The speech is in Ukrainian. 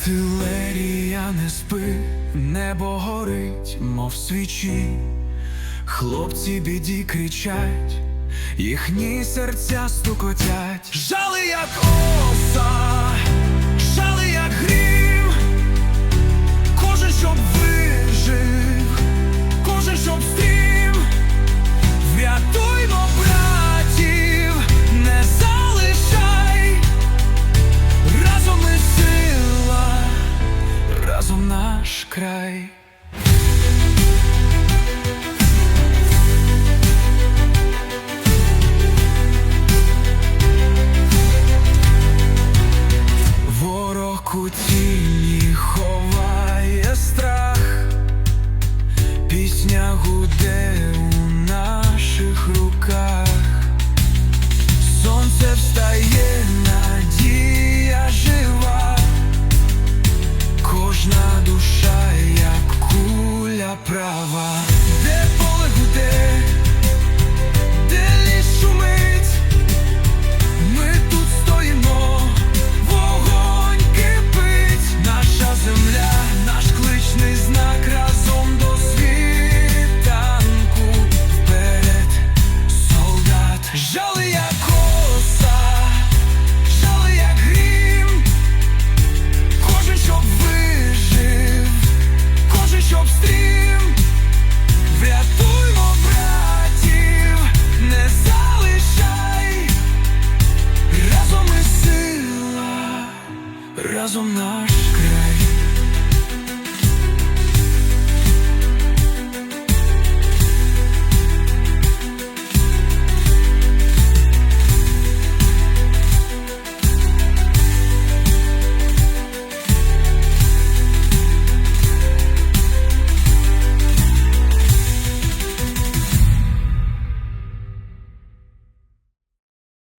Артилерія не спи, небо горить, мов свічі, хлопці біді кричать, їхні серця стукотять, жали, як оса. край. правда. разом наш.